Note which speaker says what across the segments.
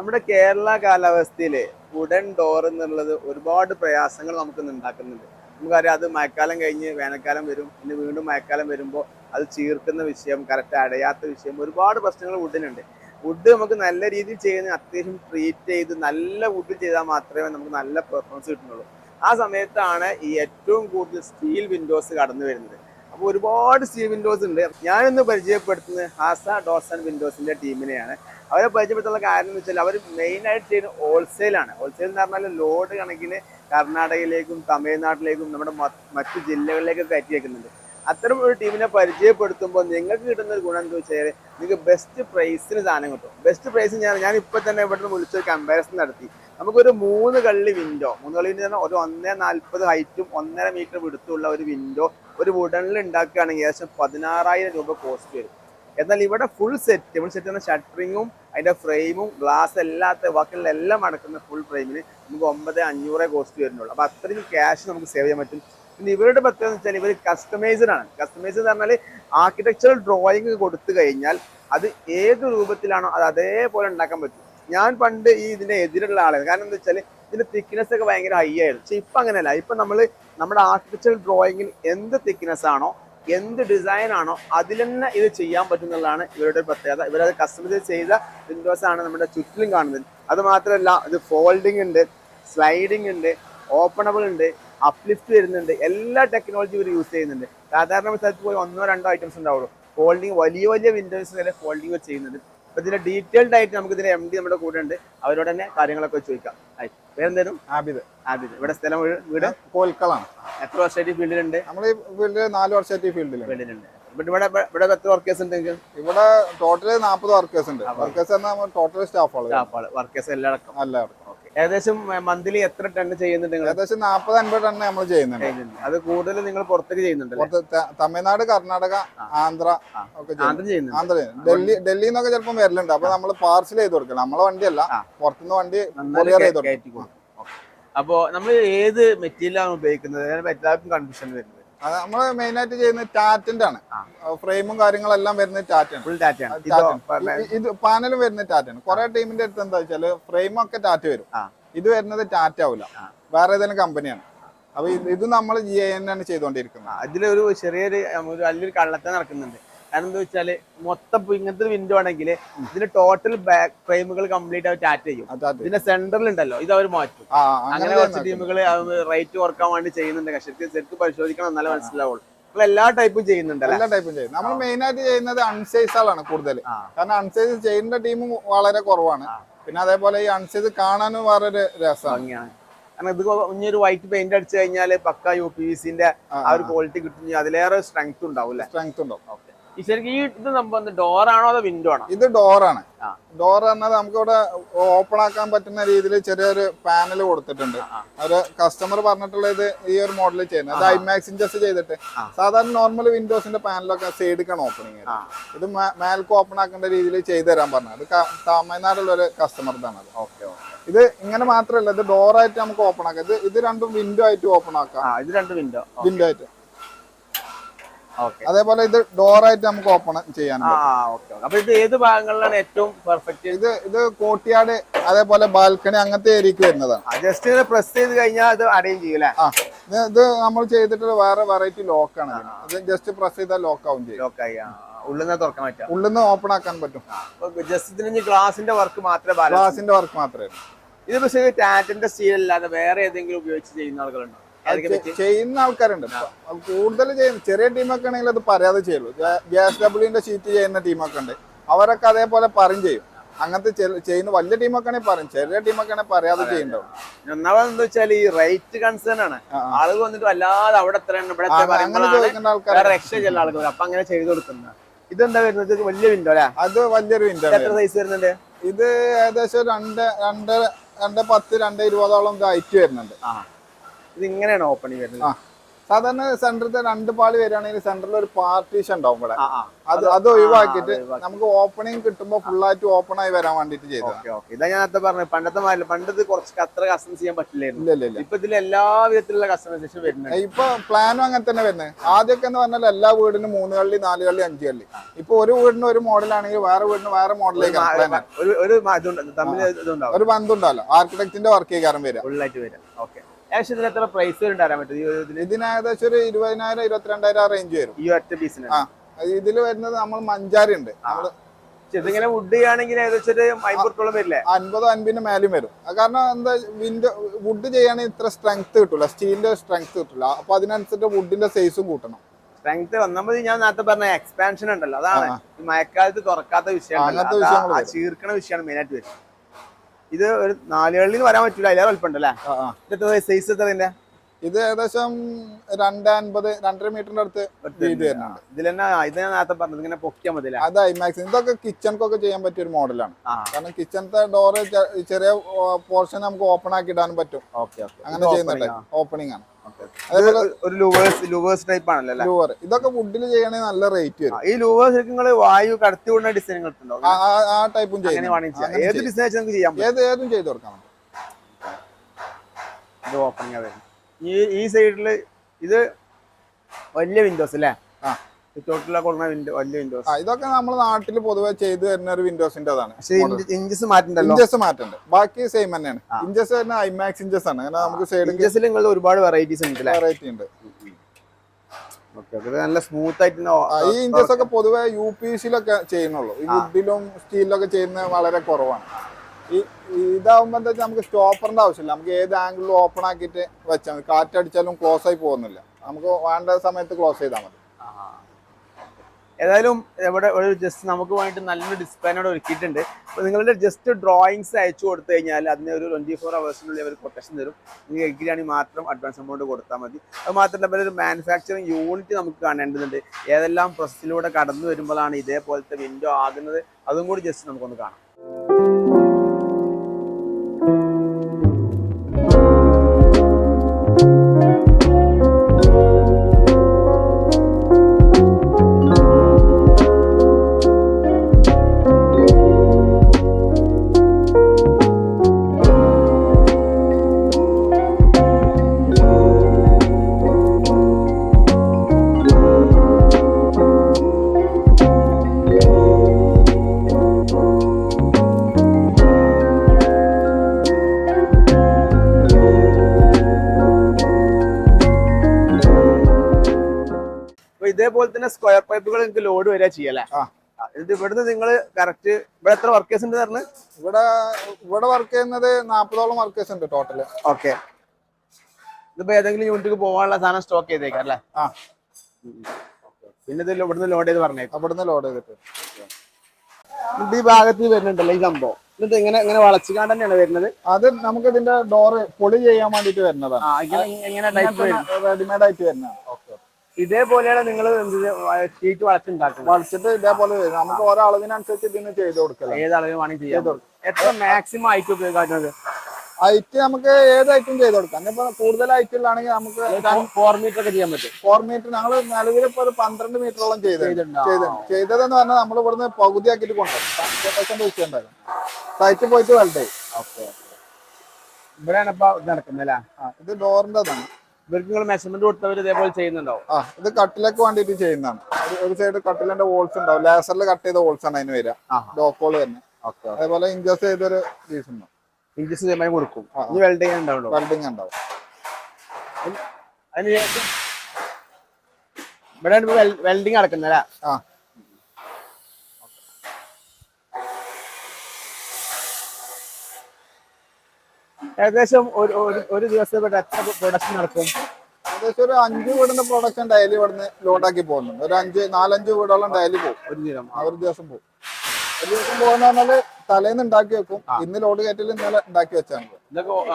Speaker 1: നമ്മുടെ കേരള കാലാവസ്ഥയിൽ ഉടൻ ഡോർ എന്നുള്ളത് ഒരുപാട് പ്രയാസങ്ങൾ നമുക്ക് ഇന്ന് ഉണ്ടാക്കുന്നുണ്ട്. നമുക്കറിയാം അത് മഴക്കാലം കഴിഞ്ഞ് വേനൽക്കാലം വരും പിന്നെ വീണ്ടും മഴക്കാലം വരുമ്പോൾ അത് ചീർക്കുന്ന വിഷയം കറക്റ്റ് അടയാത്ത വിഷയം ഒരുപാട് പ്രശ്നങ്ങൾ വുഡിനുണ്ട് വുഡ് നമുക്ക് നല്ല രീതിയിൽ ചെയ്യുന്ന അത്യാവശ്യം ട്രീറ്റ് ചെയ്ത് നല്ല വുഡ് ചെയ്താൽ മാത്രമേ നമുക്ക് നല്ല പെർഫോമൻസ് കിട്ടുന്നുള്ളൂ. ആ സമയത്താണ് ഈ ഏറ്റവും കൂടുതൽ സ്റ്റീൽ വിൻഡോസ് കടന്നു വരുന്നത്. അപ്പോൾ ഒരുപാട് സി വിൻഡോസ് ഉണ്ട്. ഞാനിന്ന് പരിചയപ്പെടുത്തുന്നത് ഹാസ ഡോസ് ആൻഡ് വിൻഡോസിന്റെ ടീമിനെയാണ് അവരെ പരിചയപ്പെടുത്തുള്ള കാരണം എന്ന് വെച്ചാൽ അവർ മെയിൻ ആയിട്ട് ചെയ്യുന്ന ഹോൾസെയിലാണ് ഹോൾസെയിൽ എന്ന് പറഞ്ഞാൽ ലോഡ് കണക്കിന് കർണാടകയിലേക്കും തമിഴ്നാട്ടിലേക്കും നമ്മുടെ മറ്റു ജില്ലകളിലേക്കൊക്കെ കയറ്റി വെക്കുന്നുണ്ട്. അത്തരം ഒരു ടീമിനെ പരിചയപ്പെടുത്തുമ്പോൾ നിങ്ങൾക്ക് കിട്ടുന്ന ഒരു ഗുണം എന്താ വെച്ചാൽ നിങ്ങൾക്ക് ബെസ്റ്റ് പ്രൈസിന് സാധനം കിട്ടും. ബെസ്റ്റ് പ്രൈസ് ഞാൻ ഞാൻ ഇപ്പോൾ തന്നെ ഇവിടെ നിന്ന് വിളിച്ചൊരു കമ്പാരിസൺ നടത്തി. നമുക്കൊരു മൂന്ന് കള്ളി വിൻഡോ മൂന്ന് കള്ളി വിൻഡോ ഒരു ഒന്നേ നാൽപ്പത് ഹൈറ്റും ഒന്നര മീറ്റർ വിടുത്തുള്ള ഒരു വിൻഡോ ഒരു വുഡണിൽ ഉണ്ടാക്കുകയാണെങ്കിൽ ഏകദേശം പതിനാറായിരം രൂപ കോസ്റ്റ് വരും. എന്നാൽ ഇവിടെ ഫുൾ സെറ്റ് ഫുൾ സെറ്റ് എന്ന ഷട്ടറിങ്ങും അതിന്റെ ഫ്രെയിമും ഗ്ലാസ് എല്ലാത്ത ബാക്കിയുള്ള എല്ലാം അടക്കുന്ന ഫുൾ ഫ്രെയിമിന് നമുക്ക് ഒമ്പത് അഞ്ഞൂറേ കോസ്റ്റ് വരുന്നുള്ളൂ. അപ്പോൾ അത്രയും ക്യാഷ് നമുക്ക് സേവ് ചെയ്യാൻ പറ്റും. പിന്നെ ഇവരുടെ പ്രത്യേകത എന്ന് വെച്ചാൽ ഇവർ കസ്റ്റമൈസ്ഡ് ആണ്. കസ്റ്റമൈസ്ഡ് എന്ന് പറഞ്ഞാൽ ആർക്കിടെക്ചറൽ ഡ്രോയിങ് കൊടുത്തു കഴിഞ്ഞാൽ അത് ഏത് രൂപത്തിലാണോ അത് അതേപോലെ ഉണ്ടാക്കാൻ പറ്റും. ഞാൻ പണ്ട് ഈ ഇതിന്റെ എതിരുള്ള ആളാണ് കാരണം എന്താ വെച്ചാൽ ഇതിന്റെ തിക്നെസ് ഒക്കെ ഭയങ്കര ഹൈ ആയിരുന്നു. പക്ഷെ ഇപ്പൊ അങ്ങനെയല്ല. ഇപ്പൊ നമ്മൾ നമ്മുടെ ആർക്കിടെക്ചറൽ ഡ്രോയിങ്ങിൽ എന്ത് തിക്നെസ് ആണോ എന്ത് ഡിസൈൻ ആണോ അതിൽ തന്നെ ഇത് ചെയ്യാൻ പറ്റുന്നതാണ് ഇവരുടെ പ്രത്യേകത. ഇവരത് കസ്റ്റമൈസ് ചെയ്ത വിൻഡോസ് ആണ് നമ്മുടെ ചുറ്റിലും കാണുന്നത്. അത് മാത്രമല്ല ഇത് ഫോൾഡിംഗ് ഉണ്ട് സ്ലൈഡിംഗ് ഉണ്ട് ഓപ്പണബിൾ ഉണ്ട് അപ്ലിഫ്റ്റ് വരുന്നുണ്ട്. എല്ലാ ടെക്നോളജി ഇവർ യൂസ് ചെയ്യുന്നുണ്ട്. സാധാരണ സ്ഥലത്ത് പോയി ഒന്നോ രണ്ടോ ഐറ്റംസ് ഉണ്ടാവുള്ളൂ. ഫോൾഡിംഗ് വലിയ വലിയ വിൻഡോസ് വരെ ഫോൾഡിംഗ് ചെയ്യുന്നുണ്ട്. അപ്പൊ ഇതിന്റെ ഡീറ്റെയിൽഡ് ആയിട്ട് നമുക്ക് ഇതിന്റെ എം ഡി നമ്മുടെ കൂടെ ഉണ്ട്. അവരോട് തന്നെ കാര്യങ്ങളൊക്കെ ചോദിക്കാം. പേരെന്തേലും
Speaker 2: ആബിദ്.
Speaker 1: ആബിദ്. ഇവിടെ സ്ഥലം വീട്?
Speaker 2: കോൽക്കളാണ്
Speaker 1: എത്ര വർഷമായിട്ട് ഫീൽഡിലുണ്ട്?
Speaker 2: നമ്മൾ ഈ ഫീൽഡിൽ നാല് വർഷമായിട്ട് ഫീൽഡിൽ ഫീൽഡിലുണ്ട്.
Speaker 1: ഇവിടെ ഇവിടെ എത്ര വർക്കേഴ്സ് ഉണ്ട്
Speaker 2: ഇവിടെ ടോട്ടൽ നാൽപ്പത് വർക്കേഴ്സ് ഉണ്ട്. വർക്കേഴ്സ് ടോട്ടൽ സ്റ്റാഫ്
Speaker 1: ആണ് വർക്കേഴ്സ്
Speaker 2: എല്ലാവർക്കും
Speaker 1: ഓക്കെ ഏകദേശം മന്ത്ലി എത്ര ടൺ ചെയ്യുന്നുണ്ട് നിങ്ങൾ?
Speaker 2: ഏകദേശം നാൽപ്പത് അൻപത് ടൺ നമ്മൾ ചെയ്യുന്നുണ്ട്.
Speaker 1: അത് കൂടുതൽ നിങ്ങൾ പുറത്തേക്ക്
Speaker 2: ചെയ്യുന്നുണ്ട് തമിഴ്നാട് കർണാടക ആന്ധ്ര ഒക്കെ ചെയ്യും
Speaker 1: ചെയ്യുന്നുണ്ട്.
Speaker 2: ആന്ധ്ര. ഡൽഹി ഡൽഹിയിൽ നിന്നൊക്കെ ചിലപ്പോൾ വരലുണ്ട്. അപ്പൊ നമ്മൾ പാർസൽ ചെയ്ത് കൊടുക്കണം. നമ്മളെ വണ്ടിയല്ല. പുറത്തുനിന്ന് വണ്ടി കൊറിയർ ചെയ്ത് കൊടുക്കും
Speaker 1: അപ്പോൾ അപ്പോ നമ്മൾ ഏത് മെറ്റീരിയലാണ് ഉപയോഗിക്കുന്നത്? എല്ലാവർക്കും കൺഫ്യൂഷൻ വരുന്നത്
Speaker 2: അത് നമ്മൾ മെയിൻ ആയിട്ട് ചെയ്യുന്നത് ടാറ്റിന്റെ ആണ് ഫ്രെയിമും കാര്യങ്ങളെല്ലാം വരുന്നത് ടാറ്റാണ്
Speaker 1: ഫുൾ ഇതോ
Speaker 2: പാനലും വരുന്നത് ടാറ്റാണ് കുറെ ടീമിന്റെ അടുത്ത് എന്താ വെച്ചാൽ ഫ്രെയിം ഒക്കെ ടാറ്റ വരും. ഇത് വരുന്നത് ടാറ്റ ആവില്ല വേറെ ഏതെങ്കിലും കമ്പനിയാണ് അപ്പൊ ഇത് നമ്മൾ ജി ഐ ആണ് ചെയ്തുകൊണ്ടിരിക്കുന്നത്
Speaker 1: അതിലൊരു ചെറിയൊരു വലിയൊരു കള്ളത്തെ നടക്കുന്നുണ്ട്. കാരണം എന്താ വെച്ചാൽ മൊത്തം ഇങ്ങനത്തെ ഒരു വിൻഡോ ആണെങ്കിൽ ഇതിന്റെ ടോട്ടൽ ബാക്ക് ഫ്രെയിമുകൾ കംപ്ലീറ്റ് അവർ ടാറ്റ് ചെയ്യും. ഇതിന്റെ സെന്ററിൽ ഉണ്ടല്ലോ ഇത് അവർ മാറ്റും. അങ്ങനെ കുറച്ച്. ടീമുകൾ റൈറ്റ് കുറയ്ക്കാൻ വേണ്ടി ചെയ്യുന്നുണ്ട്. ശരിക്കും ശരിക്കും പരിശോധിക്കണം എന്നാലേ മനസ്സിലാവുള്ളൂ. എല്ലാ ടൈപ്പും ചെയ്യുന്നുണ്ട്
Speaker 2: എല്ലാ ടൈപ്പും ചെയ്യും. നമ്മൾ മെയിൻ ആയിട്ട് ചെയ്യുന്നത് അൺസൈസുകളാണ് കൂടുതൽ കാരണം അൺസൈസ് ചെയ്യുന്ന ടീം വളരെ കുറവാണ്. പിന്നെ അതേപോലെ ഈ അൺസൈസ് കാണാനും വേറൊരു രസമാണ്
Speaker 1: കാരണം ഇത് ഇനിയൊരു വൈറ്റ് പെയിന്റ് അടിച്ചു കഴിഞ്ഞാൽ പക്ക യു പി വി സിന്റെ
Speaker 2: ആ,
Speaker 1: ഒരു ക്വാളിറ്റി കിട്ടും. അതിലേറെ സ്ട്രെങ്ത് ഉണ്ടാവും
Speaker 2: സ്ട്രെങ്ത് ഉണ്ടാവും.
Speaker 1: ശരിക്കും ഈ ഇത് സംഭവം ഡോറാണോ അതോ വിൻഡോ ആണോ?
Speaker 2: ഇത് ഡോറാണ് ഡോർ പറഞ്ഞാൽ നമുക്ക് ഇവിടെ ഓപ്പൺ ആക്കാൻ പറ്റുന്ന രീതിയിൽ ചെറിയൊരു പാനൽ കൊടുത്തിട്ടുണ്ട്. ഒരു കസ്റ്റമർ പറഞ്ഞിട്ടുള്ള ഇത് ഈ ഒരു മോഡൽ ചെയ്യുന്നത്. അത് ഐമാക്സ് ഇഞ്ചസ് ചെയ്തിട്ട്. സാധാരണ നോർമൽ വിൻഡോസിന്റെ പാനലൊക്കെ സൈഡിക്കാണ് ഓപ്പണിങ് ഇത് മേൽക്ക് ഓപ്പൺ ആക്കേണ്ട രീതിയിൽ ചെയ്തു തരാൻ പറഞ്ഞു അത് തമിഴ്നാടുള്ള ഒരു കസ്റ്റമർ അത്.
Speaker 1: ഓക്കെ
Speaker 2: ഇത് ഇങ്ങനെ മാത്രമല്ല ഇത് ഡോർ ആയിട്ട് നമുക്ക് ഓപ്പൺ ആക്കാം. ഇത് ഇത് രണ്ടും വിൻഡോ ആയിട്ട് ഓപ്പൺ ആക്കാം.
Speaker 1: ഇത് രണ്ട് വിൻഡോ
Speaker 2: വിൻഡോ ആയിട്ട്. അതേപോലെ ഇത് ഡോർ ആയിട്ട് നമുക്ക് ഓപ്പൺ ചെയ്യാൻ
Speaker 1: അപ്പൊ ഇത് ഏത് ഭാഗങ്ങളിലാണ് ഏറ്റവും പെർഫെക്റ്റ്
Speaker 2: ഇത് ഇത് കോട്ടിയാട് അതേപോലെ ബാൽക്കണി അങ്ങനത്തെ ഏരിയക്ക് വരുന്നതാണ്.
Speaker 1: ജസ്റ്റ് പ്രസ് ചെയ്ത് കഴിഞ്ഞാൽ അത് അടയും
Speaker 2: ചെയ്യൂലേ ഇത് നമ്മൾ ചെയ്തിട്ടുള്ള വേറെ വെറൈറ്റി ലോക്ക് ആണ് ഇത് ജസ്റ്റ് പ്രസ് ചെയ്താൽ ലോക്ക് ആവും ചെയ്യും.
Speaker 1: തുറക്കാൻ പറ്റാം
Speaker 2: ഉള്ളിൽ നിന്ന് ഓപ്പൺ ആക്കാൻ പറ്റും.
Speaker 1: ജസ്റ്റ് ഇതിന് ഗ്ലാസിന്റെ വർക്ക് മാത്രമേ
Speaker 2: ഗ്ലാസിന്റെ വർക്ക് മാത്രമേ
Speaker 1: ഇത് പക്ഷേ ടാറ്റിന്റെ സ്റ്റീൽ അല്ലാതെ വേറെ ഏതെങ്കിലും ഉപയോഗിച്ച് ചെയ്യുന്ന ആളുകളുണ്ടോ?
Speaker 2: ചെയ്യുന്ന ആൾക്കാരുണ്ട്. കൂടുതൽ ചെയ്യുന്ന ചെറിയ ടീമൊക്കെ ആണെങ്കിൽ അത് പറയാതെ ചെയ്യുള്ളൂ ബി എസ് ഡബ്ല്യൂന്റെ ഷീറ്റ് ചെയ്യുന്ന ടീമൊക്കെ ഉണ്ട് അവരൊക്കെ അതേപോലെ പറയും ചെയ്യും. അങ്ങനത്തെ ചെയ്യുന്ന വലിയ ടീമൊക്കെ ആണെങ്കിൽ പറയും. ചെറിയ ടീമൊക്കെ ആണെങ്കിൽ പറയാതെ ചെയ്യുന്നുണ്ടാവും
Speaker 1: വെച്ചാൽ ഈ റേറ്റ് കൺസേൺ ആണ്. ആളുകൾ വന്നിട്ട് വല്ലാതെ അവിടെ
Speaker 2: അങ്ങനെ
Speaker 1: ആളുകൾ. അപ്പൊ ചെയ്തു കൊടുക്കുന്നത് ഇതെന്താ വരുന്നത്? വലിയ വിൻഡോ അല്ലേ?
Speaker 2: അത് വലിയൊരു വിൻഡോ
Speaker 1: എത്ര സൈസ് വരുന്നുണ്ട്?
Speaker 2: ഇത് ഏകദേശം രണ്ട് രണ്ട് രണ്ട് പത്ത് രണ്ട് ഇരുപതോളം ഹൈറ്റ് വരുന്നുണ്ട്.
Speaker 1: ഇത് ഇങ്ങനെയാണ് ഓപ്പണിങ് വരുന്നത്
Speaker 2: സാധാരണ സെന്ററിലത്തെ രണ്ട് പാളി വരികയാണെങ്കിൽ സെന്ററിൽ ഒരു പാർട്ടീഷൻ ഉണ്ടാവും ഇവിടെ. അത് അത് ഒഴിവാക്കിയിട്ട് നമുക്ക് ഓപ്പണിങ് കിട്ടുമ്പോൾ ഫുള്ളായിട്ട് ഓപ്പൺ ആയി വരാൻ വേണ്ടിട്ട്
Speaker 1: ചെയ്തു ഇതാ ഞാൻ നേരത്തെ പറഞ്ഞത്. പണ്ടത്തെ മാറില്ല പണ്ടത് കുറച്ച് അത്ര കസ്റ്റമൈസ് ചെയ്യാൻ പറ്റില്ലായിരുന്നു. ഇപ്പൊ ഇതിൽ എല്ലാ വിധത്തിലുള്ള കസ്റ്റമൈസേഷൻ വരുന്നത്
Speaker 2: ഇപ്പൊ പ്ലാനും അങ്ങനെ തന്നെ വരുന്നത്. ആദ്യമൊക്കെ എന്ന് പറഞ്ഞാൽ എല്ലാ വീടിനും മൂന്ന് കള്ളി നാല് കള്ളി അഞ്ച് കള്ളി. ഇപ്പൊ ഒരു വീടിന് ഒരു മോഡലാണെങ്കിൽ വേറെ വീടിന് വേറെ മോഡലേക്ക്
Speaker 1: ഒരു
Speaker 2: ബന്ധം ഉണ്ടാവില്ല. ആർക്കിടെക്റ്റിന്റെ വർക്ക് ചെയ്യാൻ വരാം
Speaker 1: ഫുള്ളായിട്ട് വരാം ഓക്കെ. ഏകദേശം എത്ര പ്രൈസ് വരുന്നുണ്ട് അറിയാൻ പറ്റും? ഈ ഒരു ഇതിന്?
Speaker 2: ഇതിന് ഏകദേശം ഒരു ഇരുപതിനായിരം ഇരുപത്തിരണ്ടായിരം റേഞ്ച് വരും.
Speaker 1: ഈ ഒറ്റ പീസിന്
Speaker 2: ആ ഇതിൽ വരുന്നത് നമ്മൾ മഞ്ചാരി ഉണ്ട്. നമ്മൾ
Speaker 1: ഇതിങ്ങനെ വുഡ് ചെയ്യുകയാണെങ്കിൽ ഏകദേശം ഒരു അമ്പുറത്തോളം വരില്ലേ?
Speaker 2: അൻപതോ അൻപതിന് മേലും വരും. കാരണം എന്താ വിൻഡോ വുഡ് ചെയ്യുകയാണെങ്കിൽ ഇത്ര സ്ട്രെങ്ത് കിട്ടില്ല സ്റ്റീലിന്റെ സ്ട്രെങ്ത് കിട്ടില്ല അപ്പൊ അതിനനുസരിച്ച് വുഡിന്റെ സൈസും കൂട്ടണം.
Speaker 1: സ്ട്രെങ്ത് ഒന്നാമത് ഞാൻ നേരത്തെ പറഞ്ഞ എക്സ്പാൻഷൻ ഉണ്ടല്ലോ. അതാണ്. ഈ മഴക്കാലത്ത് തുറക്കാത്ത വിഷയം
Speaker 2: അങ്ങനത്തെ വിഷയങ്ങൾ വരും.
Speaker 1: ചീർക്കണ വിഷയമാണ് മെയിനായിട്ട് വരുന്നത്. ഇത് ഒരു നാലുകളിൽ വരാൻ പറ്റൂല അതിലേറെ വലുപ്പമുണ്ടല്ലേ?
Speaker 2: അല്ലേ ആ.
Speaker 1: ഇതെത്ര സൈസ് എത്ര ഇതിന്റെ
Speaker 2: ഇത് ഏകദേശം രണ്ട് അൻപത് രണ്ടര മീറ്ററിന്റെ അടുത്ത് വീതി വരുന്നുണ്ട്.
Speaker 1: ഇതിൽ തന്നെ ഇത് ഞാൻ നേരത്തെ പറഞ്ഞത് ഇങ്ങനെ പൊക്കിയാൽ മതി അല്ലേ?
Speaker 2: മാക്സിമം ഇതൊക്കെ കിച്ചൺക്കൊക്കെ ചെയ്യാൻ പറ്റിയ ഒരു മോഡലാണ് കാരണം കിച്ചണത്തെ ഡോറ് ചെറിയ പോർഷൻ നമുക്ക് ഓപ്പൺ ആക്കി ഇടാനും പറ്റും.
Speaker 1: Okay okay.
Speaker 2: അങ്ങനെ ചെയ്യുന്നുണ്ട്. ഓപ്പണിംഗ് ആണ്.
Speaker 1: ഒരു ലൂവേഴ്സ് ലൂവേഴ്സ് ടൈപ്പ് ആണല്ലോ അല്ലേ?
Speaker 2: ലൂവർ ഇതൊക്കെ വുഡിൽ ചെയ്യണേ നല്ല റേറ്റ് വരും.
Speaker 1: ഈ ലൂവേഴ്സ് നിങ്ങൾ വായു കടത്തി വിടുന്ന ഡിസൈനുകൾ ഉണ്ടോ?
Speaker 2: ആ- ടൈപ്പും ചെയ്യും.
Speaker 1: ചെയ്യാം. ഏത്
Speaker 2: ചെയ്യും.
Speaker 1: ഡിസൈൻ വെച്ചാൽ നമുക്ക് പറ്റും.
Speaker 2: ഏത് ഏതും ചെയ്ത് കൊടുക്കാം
Speaker 1: ഇത് ഓപ്പണിംഗ് ഈ ഈ സൈഡിൽ ഇത് വലിയ വിൻഡോസ് അല്ലേ?
Speaker 2: ആ.
Speaker 1: വിൻഡോ വലിയ വിൻഡോസ്
Speaker 2: ഇതൊക്കെ നമ്മൾ നാട്ടിൽ പൊതുവെ ചെയ്തു തരുന്ന ഒരു വിൻഡോസിന്റെ അതാണ്
Speaker 1: ഇഞ്ചസ് മാറ്റണ്ടല്ലോ?
Speaker 2: ഇഞ്ചസ് മാറ്റുണ്ട്. ബാക്കി സെയിം തന്നെയാണ്. ഇഞ്ചസ് തന്നെ ഐമാക്സ് ഇഞ്ചസ് ആണ്. അങ്ങനെ നമുക്ക് സൈഡിൽ
Speaker 1: ഇഞ്ചസിൽ നിങ്ങൾ ഒരുപാട് വെറൈറ്റീസ് ഉണ്ട്
Speaker 2: വെറൈറ്റി ഉണ്ട്.
Speaker 1: നല്ല സ്മൂത്ത് ആയിട്ട്
Speaker 2: ഈ ഇഞ്ചസ് ഒക്കെ പൊതുവെ യു പി സിയിലൊക്കെ ചെയ്യുന്നുള്ളൂ. ഈ വുഡിലും സ്റ്റീലിലൊക്കെ ചെയ്യുന്ന വളരെ കുറവാണ്. ഈ ഇതാവുമ്പോ എന്താ നമുക്ക് സ്റ്റോപ്പറിന്റെ ആവശ്യമില്ല. നമുക്ക് ഏത് ആംഗിളിലും ഓപ്പൺ ആക്കിയിട്ട് വെച്ചാൽ മതി. കാറ്റടിച്ചാലും ക്ലോസ് ആയി പോകുന്നില്ല. നമുക്ക് വേണ്ട സമയത്ത് ക്ലോസ് ചെയ്താൽ മതി.
Speaker 1: ഏതായാലും ഇവിടെ ഒരു ജസ്റ്റ് നമുക്ക് വേണ്ടിയിട്ട് നല്ലൊരു ഡിസ്പ്ലേനോട് ഒരുക്കിയിട്ടുണ്ട്. അപ്പോൾ നിങ്ങളുടെ ജസ്റ്റ് ഡ്രോയിങ്സ് അയച്ചു കൊടുത്തു കഴിഞ്ഞാൽ അതിന് ഒരു ട്വന്റി ഫോർ അവേഴ്സിനുള്ളിൽ അവർ കൊട്ടേഷൻ തരും. നിങ്ങൾ എഗ്രിയാണെങ്കിൽ മാത്രം അഡ്വാൻസ് എമൗണ്ട് കൊടുത്താൽ മതി. അത് മാത്രമല്ല ഇവർ ഒരു മാനുഫാക്ചറിങ് യൂണിറ്റ് നമുക്ക് കാണേണ്ടതുണ്ട്. ഏതെല്ലാം പ്രോസസ്സിലൂടെ കടന്നു വരുമ്പോഴാണ് ഇതേപോലത്തെ വിൻഡോ ആകുന്നത്? അതും കൂടി ജസ്റ്റ് നമുക്കൊന്ന് കാണാം. ഇതേപോലെ തന്നെ സ്ക്വയർ പൈപ്പുകൾ നിങ്ങൾക്ക് ലോഡ് വരിക ചെയ്യല്ലേ എന്നിട്ട് ഇവിടുന്ന് നിങ്ങൾ കറക്റ്റ് ഇവിടെ എത്ര വർക്കേഴ്സ് ഉണ്ട് പറഞ്ഞു?
Speaker 2: ഇവിടെ ഇവിടെ വർക്ക് ചെയ്യുന്നത് നാൽപ്പതോളം വർക്കേഴ്സ് ഉണ്ട് ടോട്ടൽ
Speaker 1: ഓക്കെ ഇതിപ്പോ ഏതെങ്കിലും യൂണിറ്റിക്ക് പോകാനുള്ള സാധനം സ്റ്റോക്ക് ചെയ്തേക്കാം അല്ലേ
Speaker 2: ആ.
Speaker 1: പിന്നെ ഇത് ഇവിടുന്ന് ലോഡ് ചെയ്ത് പറഞ്ഞേക്കാം.
Speaker 2: അവിടുന്ന് ലോഡ് ചെയ്തിട്ട്.
Speaker 1: ഈ ഭാഗത്ത് വരുന്നുണ്ടല്ലോ ഈ സംഭവം. എന്നിട്ട് ഇങ്ങനെ ഇങ്ങനെ വളച്ചുകാണ്ട് തന്നെയാണ് വരുന്നത്?
Speaker 2: അത് നമുക്ക് ഇതിന്റെ ഡോറ് പൊളി ചെയ്യാൻ വേണ്ടിട്ട് വരുന്നതാണ്. റെഡിമെയ്ഡ് ആയിട്ട് വരുന്നതാണ്.
Speaker 1: ഇതേപോലെയാണ് നിങ്ങൾ ഷീറ്റ് വളച്ചുണ്ടാക്കുന്നത്
Speaker 2: വളച്ചിട്ട് ഇതേപോലെ നമുക്ക് ഓരോ അളവിനനുസരിച്ച് ഇതിന് ചെയ്ത് കൊടുക്കാം
Speaker 1: ഏത് അളവ് വേണമെങ്കിൽ ചെയ്ത് കൊടുക്കാം. എത്ര മാക്സിമം ഹൈറ്റ് ഉപയോഗിക്കുന്നത്
Speaker 2: ഹൈറ്റ് നമുക്ക് ഏത് ഐറ്റം ചെയ്ത് കൊടുക്കാം. ഇപ്പൊ കൂടുതൽ ഹൈറ്റിലാണെങ്കിൽ നമുക്ക്
Speaker 1: ഫോർ മീറ്റർ ഒക്കെ ചെയ്യാൻ പറ്റും.
Speaker 2: ഫോർ മീറ്റർ ഞങ്ങൾ നിലവിൽ ഇപ്പൊ ഒരു പന്ത്രണ്ട് മീറ്ററോളം ചെയ്ത് ചെയ്തതെന്ന് പറഞ്ഞാൽ നമ്മൾ ഇവിടുന്ന് പകുതിയാക്കിയിട്ട് കൊണ്ടുപോകും ട്രാൻസ്പോർട്ടേഷന്റെ വിഷയം ഉണ്ടായിരുന്നു സൈറ്റ് പോയിട്ട് വെൽഡ്
Speaker 1: ഓക്കെ ഇവിടെയാണ് ഇപ്പൊ നടക്കുന്നത് അല്ലേ
Speaker 2: ഇത് ഡോറിന്റെ അതാണ്
Speaker 1: ഇവർക്ക് നിങ്ങൾ മെഷർമെന്റ് കൊടുത്തവർ ഇതേപോലെ ചെയ്യുന്നുണ്ടോ
Speaker 2: ആ ഇത് കട്ടിലേക്ക് വേണ്ടിയിട്ട് ചെയ്യുന്നതാണ്. ഒരു- സൈഡ് കട്ടിലിന്റെ ഹോൾസ് ഉണ്ടാവും. ലേസറിൽ കട്ട് ചെയ്ത ഹോൾസ് ആണ് അതിന് വരിക. ഡോക്കോൾ തന്നെ. അതേപോലെ ഇഞ്ചസ് ചെയ്തൊരു പീസ് ഉണ്ടാവും
Speaker 1: ഇഞ്ചസ് ചെയ്യുമ്പോൾ കൊടുക്കും.
Speaker 2: വെൽഡിങ്
Speaker 1: ഇനി ഉണ്ടാവുള്ളൂ
Speaker 2: വെൽഡിങ് ഉണ്ടാവും.
Speaker 1: അതിന് ഇവിടെ വെൽഡിങ് അടക്കുന്നല്ലേ
Speaker 2: ആ.
Speaker 1: ഏകദേശം ഒരു ഒരു- ദിവസത്തെ എത്ര പ്രൊഡക്ഷൻ നടക്കും?
Speaker 2: ഏകദേശം ഒരു അഞ്ച് വീടിന്റെ പ്രൊഡക്ഷൻ ഡെയിലി ഇവിടുന്ന് ലോഡാക്കി പോകുന്നുണ്ട്. ഒരു അഞ്ച് നാലഞ്ച് വീടോളം ഡെയിലി പോകും.
Speaker 1: ഒരു ദിനം
Speaker 2: ആ ഒരു ദിവസം പോകും. ഒരു ദിവസം പോകുന്ന പറഞ്ഞാൽ തലേന്ന് ഉണ്ടാക്കി വെക്കും. ഇന്ന് ലോഡ് കയറ്റിൽ ഇന്നലെ ഉണ്ടാക്കി വെച്ചാണ്.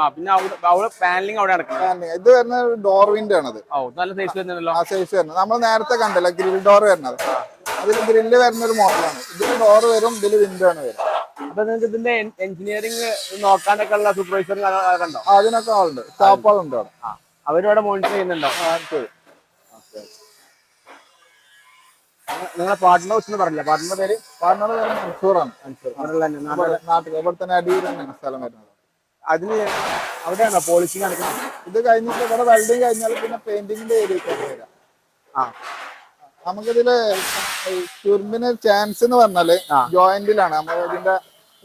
Speaker 1: പിന്നെ അവിടെ പാനലിംഗ് അവിടെ
Speaker 2: ഇത് വരുന്ന ഡോർ വിൻഡോ ആണത്. ആ സൈസ് വരുന്നത്. നമ്മൾ നേരത്തെ കണ്ടല്ലോ ഗ്രിൽ ഡോർ വരുന്നത്. അതിൽ ഗ്രില്ല് വരുന്ന ഒരു മോഡലാണ് ഇതിൽ ഡോർ വരും ഇതിൽ വിൻഡോ ആണ് വരും
Speaker 1: അപ്പൊ നിങ്ങൾക്ക് ഇതിന്റെ എഞ്ചിനീയറിംഗ് നോക്കാനൊക്കെ ഉള്ള സൂപ്പർവൈസർ
Speaker 2: ഉണ്ടോ അതിനൊക്കെ ആളുണ്ട്. സ്റ്റാഫ് ആളുണ്ട്.
Speaker 1: അവരിവിടെ മോണിറ്റർ ചെയ്യുന്നുണ്ടോ? നിങ്ങളെ പാർട്ട്ണർ വെച്ചെന്ന് പറഞ്ഞില്ല? പാർട്ട്ണർ പേര്?
Speaker 2: പാർട്ട്ണർ പേര് മൻസൂറാണ്. മൻസൂർ. നാട്ടിൽ ഇവിടെ തന്നെ അടിയിൽ തന്നെയാണ് സ്ഥലം വരുന്നത്.
Speaker 1: അതിന് അവിടെയാണോ പോളിഷിംഗ് നടക്കുന്നത്?
Speaker 2: ഇത് കഴിഞ്ഞിട്ട് ഇവിടെ വെൽഡിങ് കഴിഞ്ഞാൽ പിന്നെ പെയിന്റിങ്ങിന്റെ ഏരിയ വരാം
Speaker 1: ആ.
Speaker 2: നമുക്കിതിൽ ചുരുമ്പിന് ചാൻസ് എന്ന്
Speaker 1: പറഞ്ഞാൽ
Speaker 2: ജോയിന്റിലാണ്. നമ്മൾ ഇതിന്റെ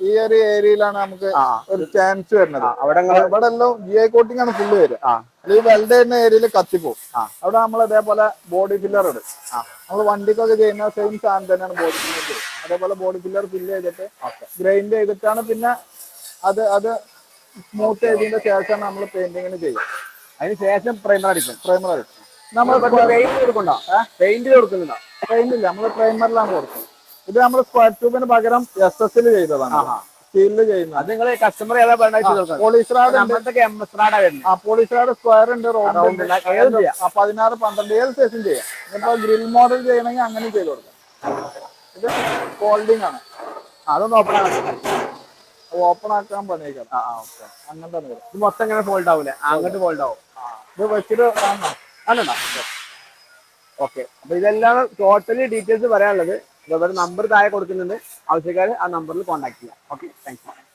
Speaker 2: ഈ ഒരു ഏരിയയിലാണ് നമുക്ക് ഒരു ചാൻസ് വരുന്നത്.
Speaker 1: അവിടെ
Speaker 2: ഇവിടെ എല്ലാം ജി ഐ കോട്ടിംഗ് ആണ് ഫുള്ള് വരിക.
Speaker 1: അല്ലെങ്കിൽ
Speaker 2: ഈ വെൽഡ് ചെയ്യുന്ന ഏരിയയിൽ കത്തിപ്പോവും. അവിടെ നമ്മൾ അതേപോലെ ബോഡി ഫില്ലർ ഇടും. നമ്മൾ വണ്ടിക്കൊക്കെ ചെയ്യുന്ന സെയിം സാധനം തന്നെയാണ് ബോഡി ഫില്ലർ ചെയ്യുന്നത് അതേപോലെ ബോഡി ഫില്ലർ ഫില്ല് ചെയ്തിട്ട് ഗ്രൈൻഡ് ചെയ്തിട്ടാണ് പിന്നെ അത് അത് സ്മൂത്ത് ചെയ്തതിന്റെ ശേഷമാണ് നമ്മൾ പെയിന്റിങ്ങിന് ചെയ്യുക.
Speaker 1: അതിന് ശേഷം പ്രൈമർ അടിക്കും.
Speaker 2: പ്രൈമർ ആയിട്ട്
Speaker 1: നമ്മൾ പെയിന്റ് കൊടുക്കണ്ടോ പെയിന്റ് കൊടുക്കുന്നുണ്ടോ
Speaker 2: ട്രെയിൻ ഇല്ല. നമ്മൾ പ്രൈമറിലാണ് കൊടുക്കുന്നത്. ഇത് നമ്മൾ സ്ക്വയർ ട്യൂബിന് പകരം എസ് എസ് ചെയ്തതാണ്. സ്റ്റീലിൽ ചെയ്യുന്നത്.
Speaker 1: അത് നിങ്ങൾ കസ്റ്റമർ ഏതാ പോളിസ്റാഡ്
Speaker 2: ആ പോളിസ്റ്ററാഡ് സ്ക്വയർ ഉണ്ട്. റൗണ്ട് ഉണ്ട്. പതിനാറ് പന്ത്രണ്ട് ഏത് സൈസും ചെയ്യാം. ഇപ്പൊ ഗ്രിൽ മോഡൽ ചെയ്യണമെങ്കിൽ അങ്ങനെ ചെയ്ത് കൊടുക്കാം. ഇത് ഫോൾഡിംഗ് ആണ്.
Speaker 1: അതൊന്ന് ഓപ്പൺ ആക്കാം
Speaker 2: ഓപ്പൺ ആക്കാൻ പണിയേക്കാം തന്നെ
Speaker 1: ഇത് മൊത്തം ഇങ്ങനെ ഫോൾഡ് ആവൂലേ? അങ്ങോട്ട് ഫോൾഡ് ആവും.
Speaker 2: ഇത് വെച്ചിട്ട്
Speaker 1: അല്ലണ്ടോ ഓക്കെ അപ്പൊ ഇതെല്ലാം ടോട്ടലി ഡീറ്റെയിൽസ് പറയാനുള്ളത്. ഇവരുടെ നമ്പർ താഴെ കൊടുക്കുന്നുണ്ട്. ആവശ്യക്കാർ ആ നമ്പറിൽ കോൺടാക്ട് ചെയ്യാം. Okay thank you